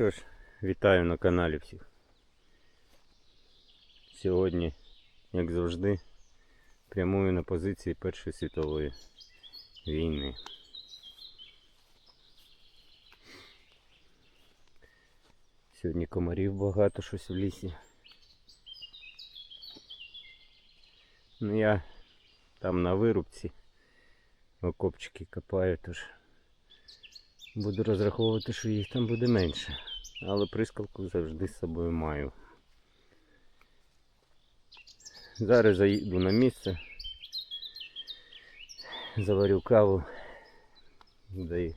Що ж, вітаю на каналі всіх. Сьогодні, як завжди, прямую на позиції Першої світової війни. Сьогодні комарів багато щось в лісі. Ну я там на вирубці окопчики копаю, тож буду розраховувати, що їх там буде менше. Але прискалку завжди з собою маю. Зараз заїду на місце, заварю каву і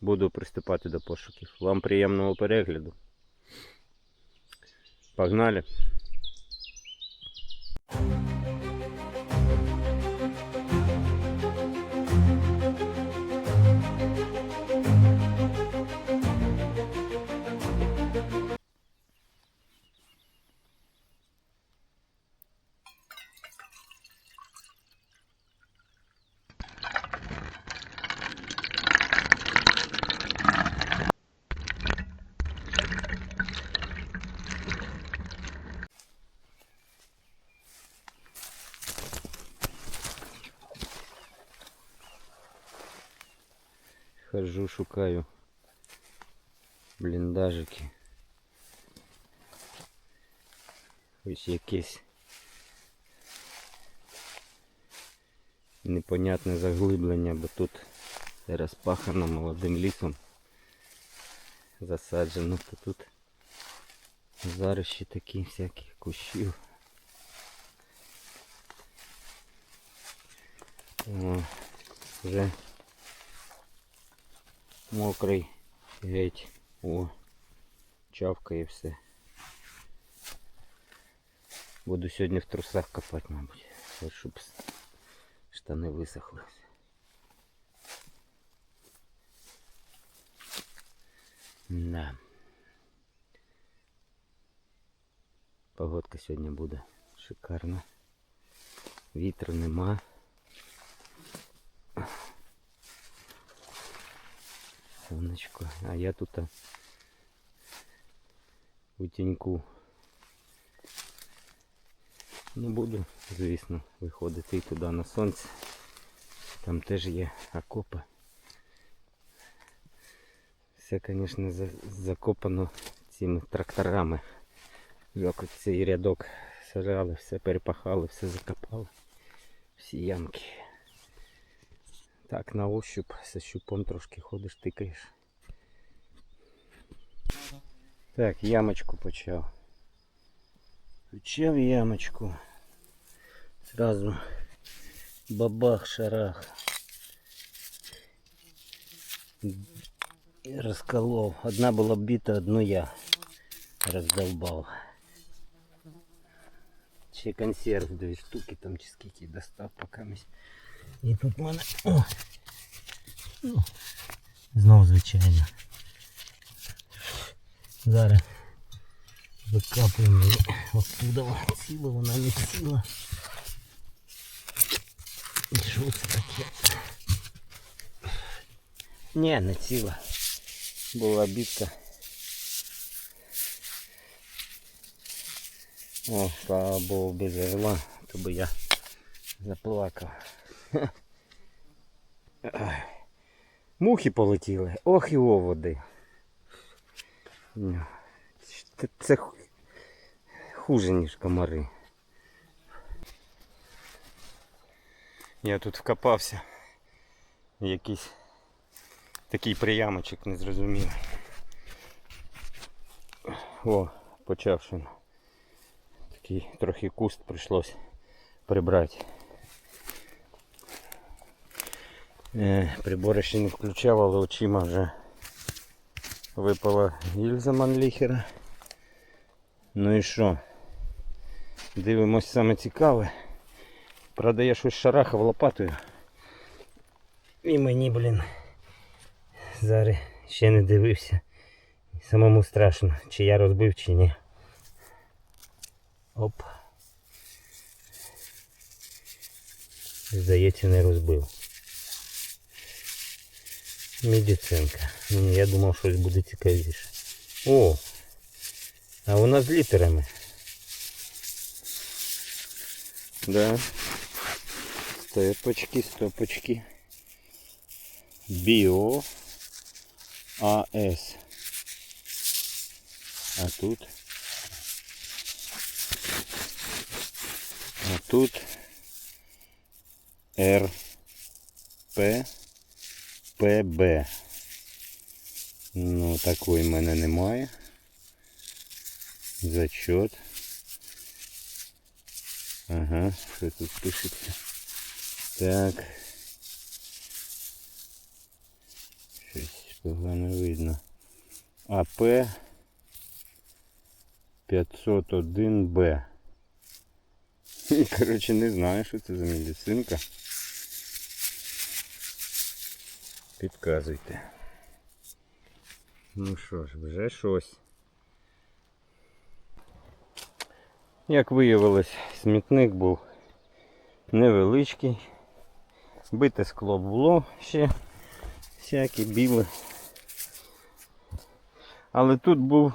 буду приступати до пошуків. Вам приємного перегляду. Погнали! Хожу, шукаю бліндажики. Ось якесь непонятне заглиблення, бо тут розпахано молодим лісом засаджено, то тут зараз ще такі всякі кущів. О, вже мокрий геть. О, чавкає все. Буду сьогодні в трусах копати, мабуть. От щоб с- штани висохли. Да. Погодка сьогодні буде шикарна. Вітру нема. Сонечко. А я тут у тіньку. Ну буду, звісно, виходити і туди на сонце. Там теж є окопи. Все, звісно, за- закопано цими тракторами. Як цей рядок сажали, все перепахали, все закопали. Всі ямки. Так, на ощуп, со щупом трошки ходиш, тикаєш. Так, ямочку почав. Почав ямочку. Сразу бабах, шарах. І розколов. Одна була бита, одну я роздолбав. Ще консерв дві штуки там чи скільки достав поки мись. І тут в мене. О! Ну, знов звичайно. Зараз викапуємо її оттуда. Ціла вона не ціла. І що це таке? Ні, не ціла. Була бітка. О, слава Богу, без орла, то би я заплакав. Мухи полетіли. Ох і оводи. Це, хуже, ніж комари. Я тут вкопався. Якийсь такий приямочок незрозумілий. О, почавши. Такий трохи куст прийшлось прибрати. Прибори ще не включав, але очима вже випала гільза Манліхера. Ну і що? Дивимось саме цікаве. Правда я щось шарахав лопатою. І мені, блін, зараз ще не дивився. Самому страшно, чи я розбив, чи ні. Оп. Здається, не розбив. Медицинка. Ну, Я думав, щось буде цікавіше. О! А вона з літерами. Да. Стопочки, стопочки. Біо АС. А тут. А тут Р П ПБ. Ну, такої в мене немає. Зачет. Ага, що тут пишеться? Так. Щось погано видно. АП 501Б. Коротше, не знаю, що це за медицинка. Підказуйте. Ну що ж, вже щось. Як виявилось, смітник був невеличкий. Бите скло було ще всяке біле. Але тут був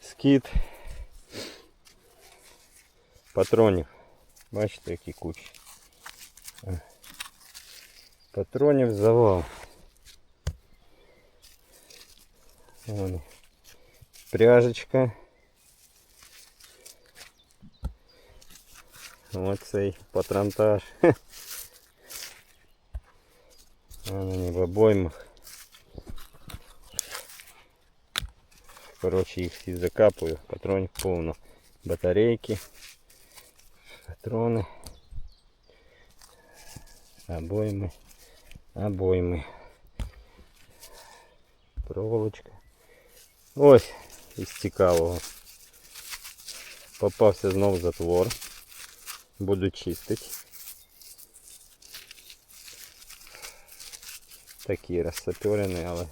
скид патронів. Бачите, які кучі. Е. Патронів завал. Вон. Пряжечка. Оцей патронтаж. Вони в обоймах. Коротше, їх всі закапую. Патронів повно. Батарейки. Патрони. Обойми. Обойми. Проволочка. Ось із цікавого. Попався знову затвор. Буду чистити. Такі розсапірені, але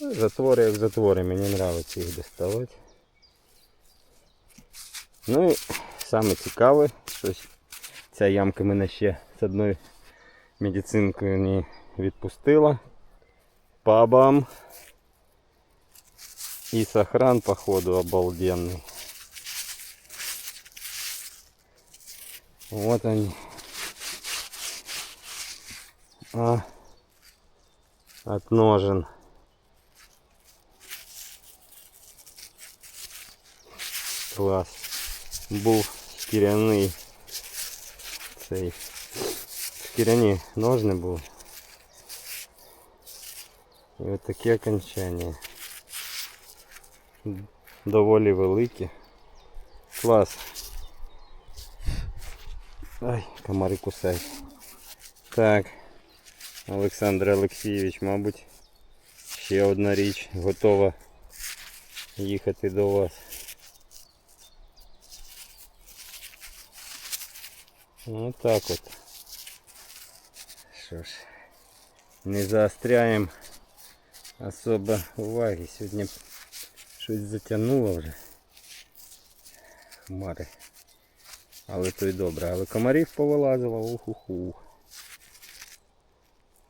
ну, затвори як затвори, мені подобається їх доставати. Ну і саме цікаве, що ця ямка мене ще з одною медицинкою не відпустила. Пабам. И сохран походу обалденный. Вот они. А, от ножен. Клас. Був шкіряний цей Шкіряні ножни був. І от таке окончання. Доволі великі. Клас. Ай, комари кусають. Так. Олександр Олексійович, мабуть, ще одна річ готова їхати до вас. Ну так от. Що ж, не заостряємо особо уваги. Сьогодні щось затягнуло вже. Хмари. Але то й добре. Але комарів повилазило, уху-ху.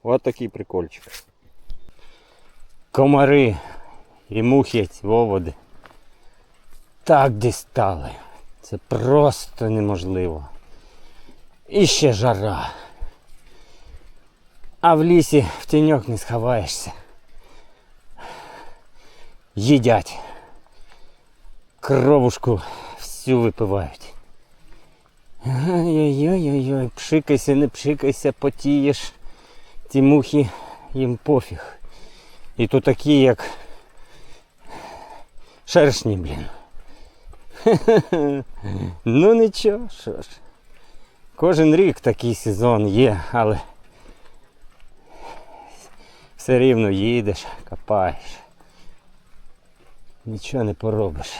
Ось такий прикольчик. Комари і мухи воводи. Так дістали. Це просто неможливо. І ще жара. А в лісі в тіньок не сховаєшся. Їдять. Кровушку всю випивають. Ой-ой-ой-ой, пшикайся, не пшикайся, потієш. Ті мухи їм пофіг. І то такі, як шершні, блін. Ну нічого, що ж. Кожен рік такий сезон є, але все рівно їдеш, копаєш. Нічого не поробиш.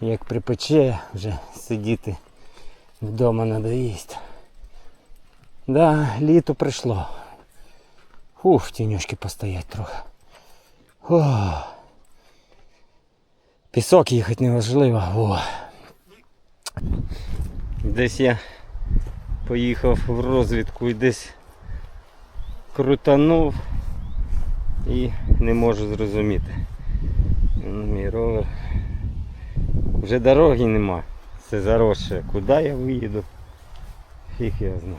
Як припече вже сидіти вдома надоїсть. Да, літо прийшло. Ух, тіньошки постоять трохи. О, пісок їхати неважливо. О. Десь я поїхав в розвідку і десь крутанув і не можу зрозуміти. Ну, Мій ровер. Вже дороги нема. Це заросше. Куди я виїду? Фіг я знаю.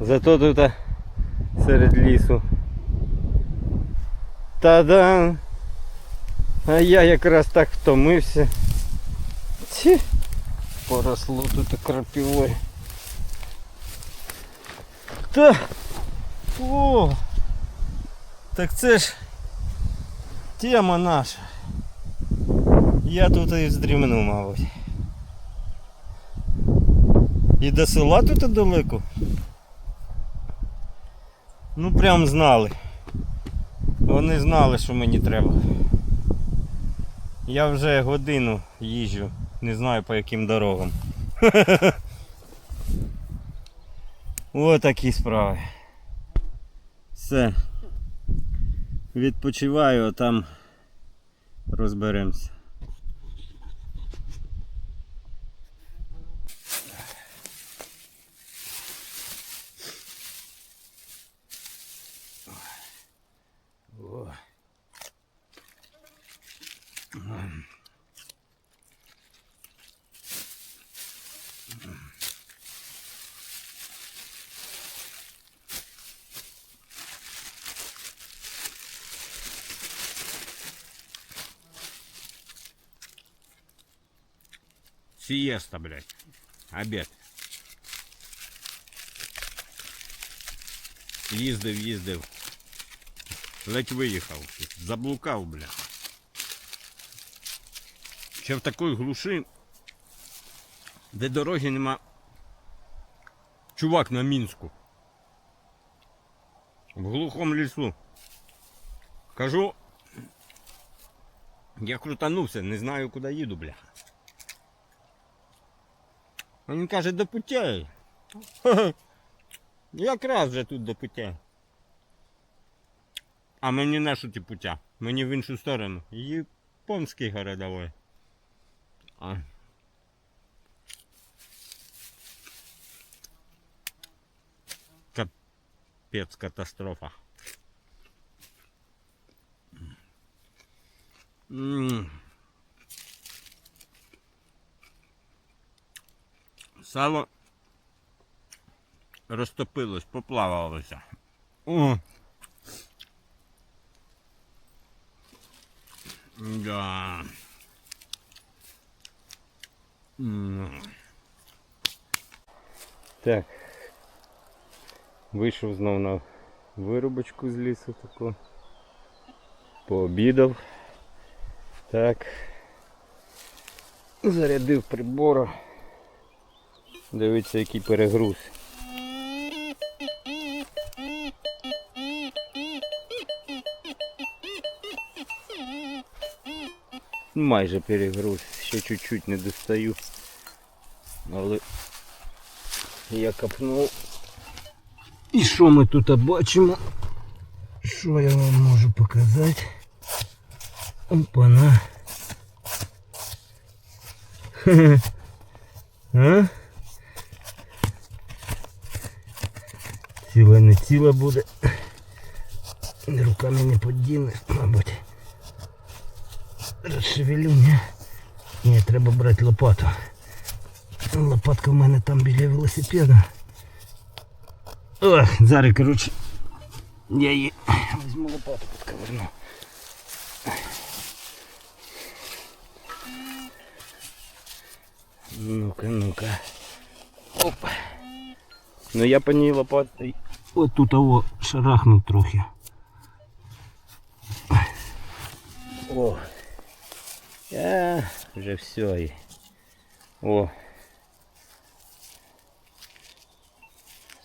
Зато тут серед лісу. Та-да! А я якраз так втомився. Ці, поросло тут крапивою. Та. О! Так це ж тема наша. Я тут і здрімну, мабуть. І до села тут далеко. Ну прям знали. Вони знали, що мені треба. Я вже годину їжджу, не знаю по яким дорогам. Ось такі справи. Все. Відпочиваю, а там розберемося. Сиеста, блядь. Обед. Їздив, їздив. Ледь виїхав. Заблукав, бля. Ще в такій глуші, де дороги нема. Чувак на Мінську. В глухому лісу. Кажу. Я крутанувся, не знаю, куди їду, бля. А Він каже, до путей. Ха-ха. Якраз вже тут до путей. А мені не що ті путя. Мені в іншу сторону. Японський городовой. А. Капець катастрофа. М. Сало розтопилось, поплавалося. О. Да. Так. Вийшов знов на вирубочку з лісу таку. Пообідав. Так. Зарядив прибора. Дивіться, який перегруз. Майже перегруз, ще чуть-чуть не достаю. Але я копнув. І що ми тут бачимо? Що я вам можу показати? Опана. Хе-хе. А? Ціле не ціле буде. Руками не подінеш, мабуть. Розшевелю, ні? Ні, треба брати лопату. Лопатка в мене там біля велосипеда. Ох, зараз, коротше, я її візьму лопату підковерну. Ну-ка, ну-ка. Опа. Ну я по ній лопатой. От тут того шарахнув трохи. О. Я вже все. О.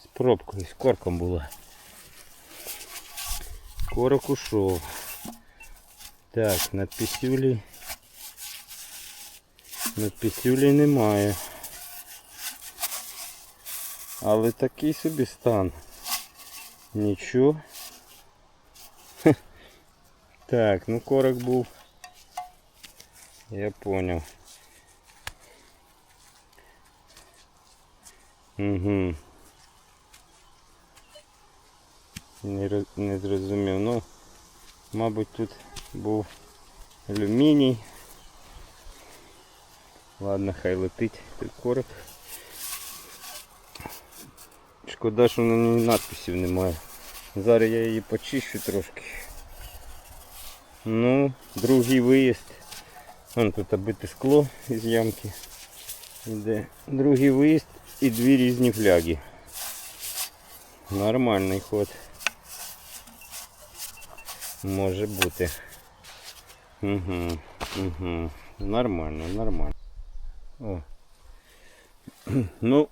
З пробкою, з корком була. Корок ушов. Так, над пісюлі. Над пісюлі немає. Але такий собі стан. Нічого. Хе. Так, ну корок був. Я понял. Угу. Не, роз- не зрозумів. Ну, мабуть, тут був алюміній. Ладно, хай летить той короб. Шкода, що на ній надписів немає. Зараз я її почищу трошки. Ну, другий виїзд. Вон тут обите скло із ямки. Іде другий виїзд і дві різні фляги. Нормальний ход. Може бути. Угу, угу. Нормально, нормально. О. Ну,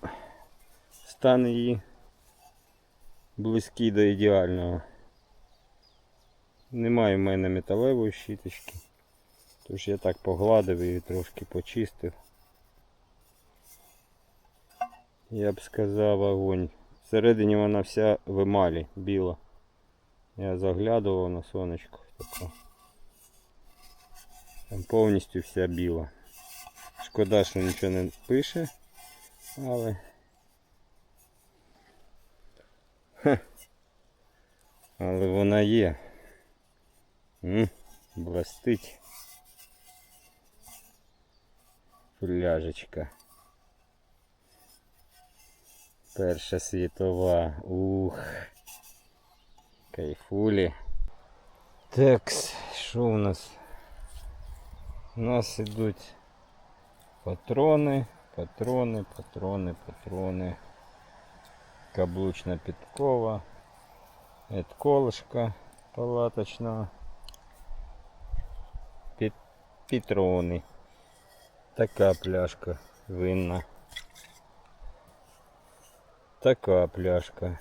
стан її близький до ідеального. Немає в мене металевої щіточки. Тож я так погладив і трошки почистив. Я б сказав огонь. Всередині вона вся в емалі, біла. Я заглядував на сонечко. Тако. Там повністю вся біла. Шкода, що нічого не пише, але. Але вона є. Бластить. Фляжечка. Перша світова. Ух. Кайфулі. Такс, що у нас? У нас ідуть патрони, патрони, патрони, патрони. Каблучна підкова. Колышка палаточна. Під, патрони. Така пляшка винна. Така пляшка.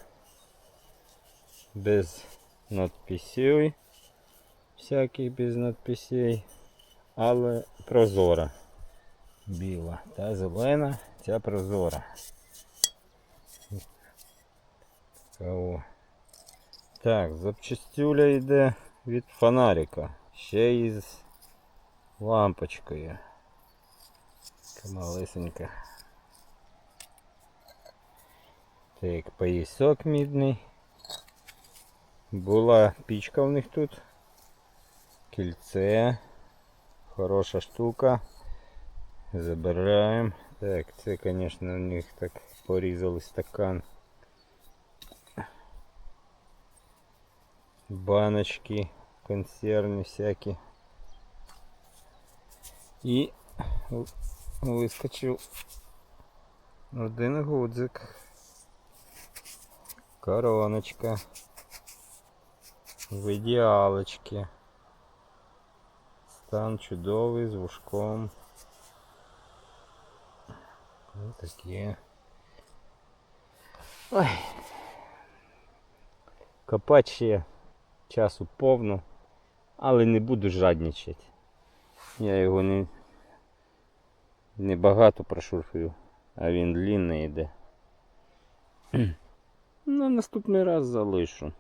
Без надписей. Всяких без надписей. Але прозора. Біла. Та зелена, ця прозора. Кого? Так, запчастюля йде від фонарика. Ще із лампочкою. Така малесенька. Так, поясок мідний. Була пічка в них тут. Кільце. Хороша штука. Забираємо. Так, це, звісно, у них так порізали стакан. Баночки, консервні всякі. І в- вискочив один гудзик. Короночка. В ідеалочці. Стан чудовий з вушком. Ось таке. Ой. Копати ще часу повно, але не буду жадничати. Я його не, не багато прошурфую, а він длинний йде. Ну, наступний раз залишу.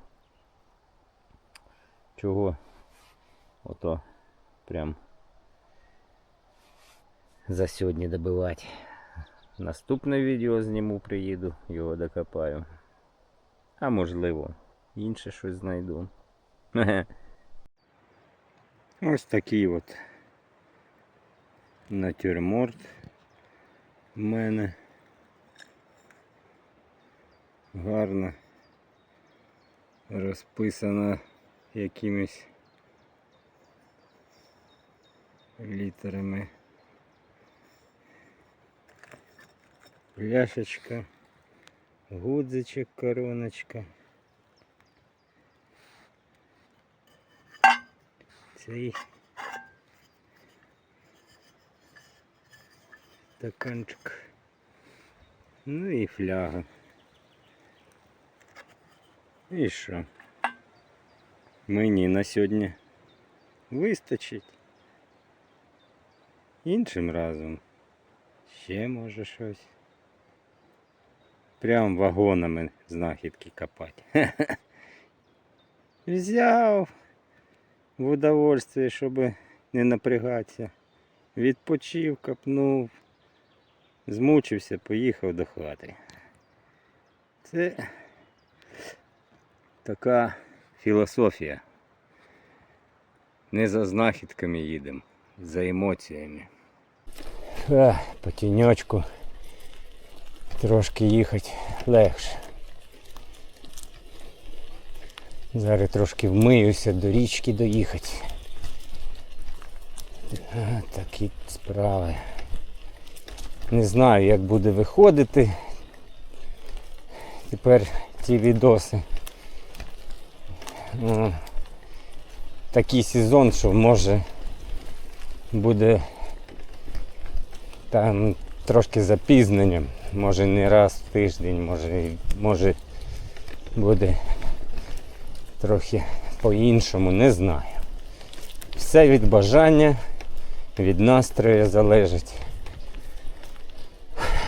Чого? Ото прям за сьогодні добивати. Наступне відео зніму, приїду, його докопаю. А можливо, інше щось знайду. Ось такий от натюрморт в мене. Гарно розписано якимись літерами. Пляшечка, гудзичок, короночка. Цей стаканчик. Ну і фляга. І що? Мені на сьогодні вистачить. Іншим разом ще може щось. Прям вагонами знахідки копати. Взяв в удовольствие, щоб не напрягатися. Відпочив, копнув, змучився, поїхав до хати. Це Така філософія. Не за знахідками їдемо, за емоціями. По тіньочку трошки їхати легше. Зараз трошки вмиюся до річки доїхати. Такі справи. Не знаю, як буде виходити. Тепер ті відоси. О, такий сезон, що може буде там трошки запізненням. Може не раз в тиждень, може, може буде трохи по-іншому, не знаю. Все від бажання, від настрою залежить.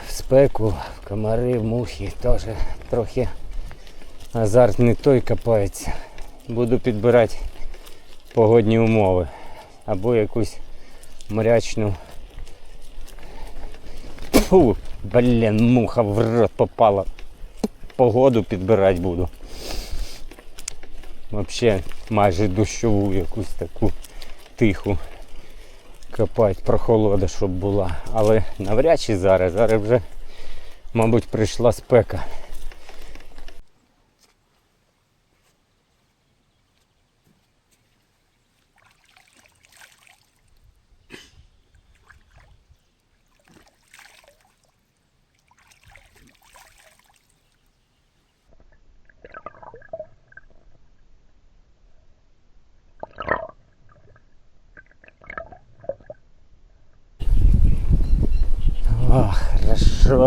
В спеку, в комари, в мухи теж трохи азарт не той копається. Буду підбирати погодні умови. Або якусь мрячну. Фу, блін, муха в рот попала. Погоду підбирати буду. Взагалі майже дощову якусь таку тиху копати, прохолода, щоб була. Але навряд чи зараз. Зараз вже, мабуть, прийшла спека.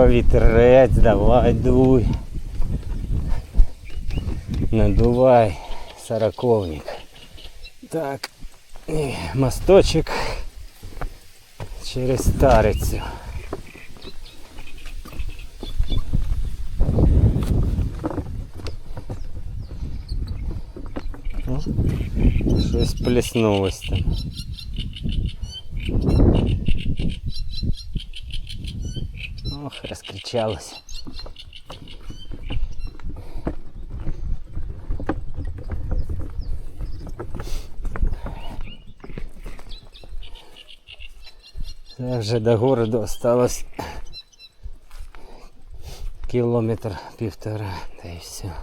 Вітерець, давай, дуй. Надувай, сороковник. Так, і мосточок через старицю. Щось плеснулось там. Ох, раскричалась. Це вже до городу осталось кілометр півтора, та й все.